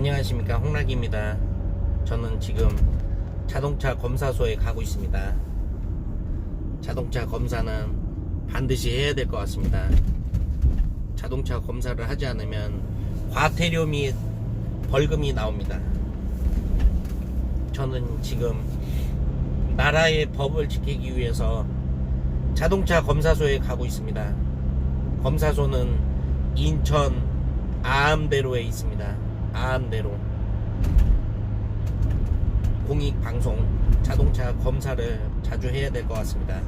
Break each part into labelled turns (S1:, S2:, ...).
S1: 안녕하십니까 홍락입니다. 저는 지금 자동차 검사소에 가고 있습니다. 자동차 검사는 반드시 해야 될 것 같습니다. 자동차 검사를 하지 않으면 과태료 및 벌금이 나옵니다. 저는 지금 나라의 법을 지키기 위해서 자동차 검사소에 가고 있습니다. 검사소는 인천 아암대로에 있습니다. 아암대로 공익 방송 자동차 검사를 자주 해야 될 것 같습니다.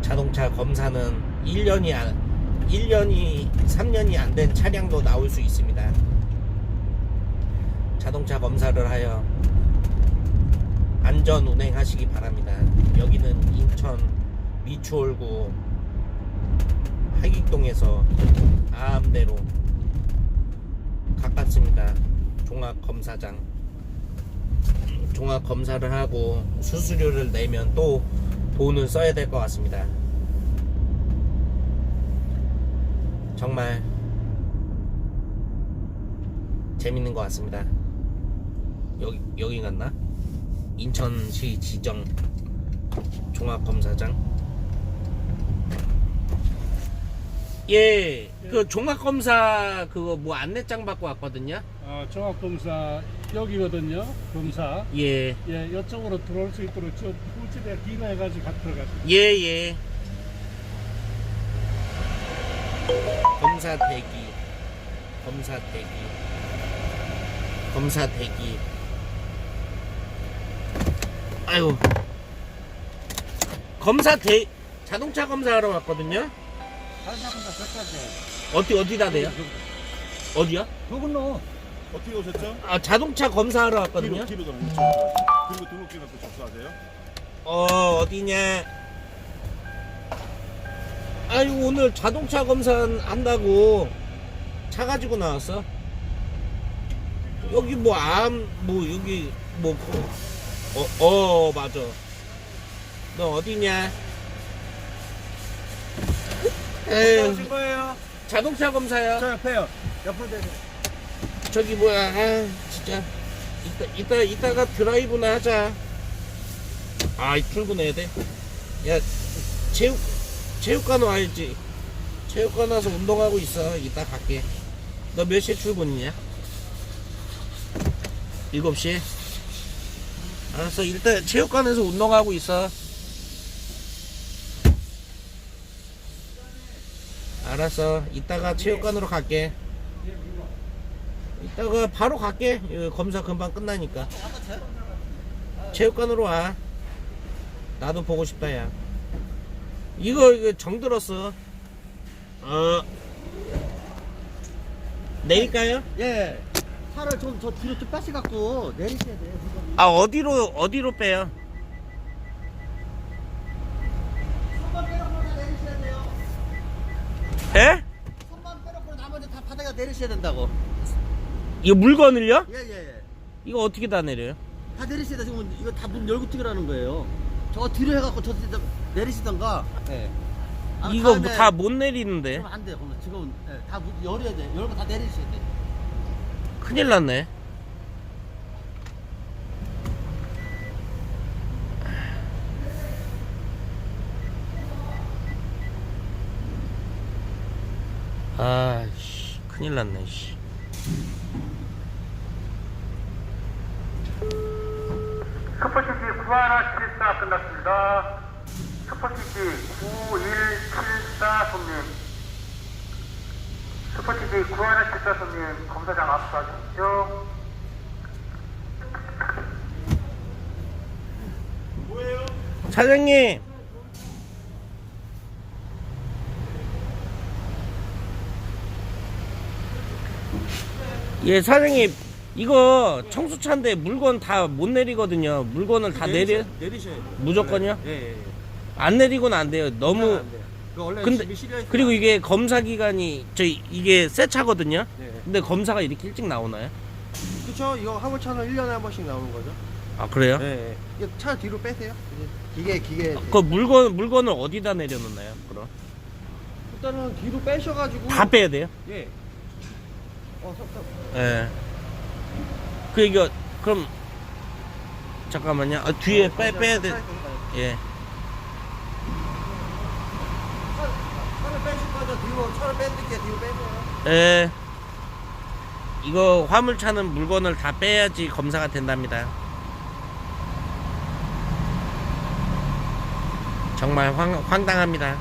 S1: 자동차 검사는 1년이 안, 1년이 3년이 안 된 차량도 나올 수 있습니다. 자동차 검사를 하여 안전 운행하시기 바랍니다. 여기는 인천 미추홀구 하익동에서 아암대로 가깝습니다. 종합 검사장. 종합 검사를 하고 수수료를 내면 또 돈을 써야 될 것 같습니다. 정말 재밌는 것 같습니다. 여기 여기 갔나? 인천시 지정 종합 검사장. 예, 그 종합 검사 그거 뭐 안내장 받고 왔거든요.
S2: 아, 종합검사 여기거든요. 검사.
S1: 예,
S2: 예, 이쪽으로 들어올 수 있도록 저 꿀집에 기가해가지고 가 들어가시죠.
S1: 예, 예. 검사 대기, 검사 대기, 검사 대기. 아유, 검사 대 자동차 검사하러 왔거든요.
S3: 다른 사람보다 적다지.
S1: 어디 어디다 대요? 어디야?
S3: 그걸로
S4: 어떻게 오셨죠?
S1: 아 자동차 검사하러 왔거든요.
S4: 뒤로 뒤로 좀 우측으로 그리고 등록증 갖고 접수하세요.
S1: 어 어디냐? 아유 오늘 자동차 검사 한다고 차 가지고 나왔어. 여기 뭐 암 뭐 여기 뭐어어 어, 맞아. 너 어디냐? 에휴.
S3: 오신 거예요?
S1: 자동차 검사야.
S3: 저 옆에요. 옆으로 대세요.
S1: 저기 뭐야. 아 진짜. 이따 이따 이따가 드라이브나 하자. 아 출근해야 돼야 체육 체육관 와야지. 체육관 와서 운동하고 있어. 이따 갈게. 너 몇 시에 출근이냐? 7시에? 알았어. 일단 체육관에서 운동하고 있어 알았어 이따가 체육관으로 갈게 이따가 바로 갈게. 검사 금방 끝나니까. 체육관으로 와. 나도 보고 싶다, 야. 이거, 이거 정 들었어. 어. 내릴까요?
S3: 예. 차를 좀 저 뒤로 좀 빠시갖고 내리셔야 돼요.
S1: 아, 어디로, 어디로 빼요?
S3: 3번 빼놓고 다 내리셔야 돼요.
S1: 에?
S3: 3번 빼놓고 나머지 다 바닥에 내리셔야 된다고.
S1: 이거 물건을요?
S3: 예, 예, 예.
S1: 이거 어떻게 다 내려요?
S3: 다 내리셔야 돼. 지금 이거 다 문 열고 뛰라는 거예요. 저거 뒤로 해갖고 저 뒤로 내리시던가. 예. 아,
S1: 이거
S3: 다음에
S1: 다 못 내리는데.
S3: 그럼 안 돼요. 그러면 지금 예, 다 문- 열어야 돼. 열고 다 내리셔야 돼.
S1: 큰일 났네. 아, 씨, 큰일 났네, 씨.
S5: 슈퍼시티 9174 끝났습니다. 슈퍼시티 9174 손님. 슈퍼시티 9174 손님 검사장 압수하십시오.
S1: 사장님! 예, 사장님, 이거 청수차인데 물건 다 못 내리거든요. 물건을 다 내려,
S3: 내리셔야 돼요.
S1: 무조건요?
S3: 예, 예. 예.
S1: 안 내리고는 안 돼요. 너무,
S3: 안 돼요. 그 원래
S1: 근데. 그리고 이게 검사 기간이, 저, 이게 새 차거든요?
S3: 네.
S1: 근데 검사가 이렇게 일찍 나오나요?
S3: 그쵸 이거 화물차는 1년에 한 번씩 나오는 거죠
S1: 아, 그래요?
S3: 네 이거 차 뒤로 빼세요 기계 기계
S1: 그 물건, 물건을 어디다 내려놓나요? 그럼?
S3: 일단은 뒤로 빼셔가지고
S1: 다 빼야 돼요?
S3: 예 어, 서, 서.
S1: 예. 그 이거 그럼 잠깐만요. 아, 뒤에 빼 빼야 돼. 예.
S3: 차를 빼실 거죠? 뒤로 차를 빼드릴게요. 뒤로 빼세요.
S1: 예. 이거 화물차는 물건을 다 빼야지 검사가 된답니다. 정말 황, 황당합니다.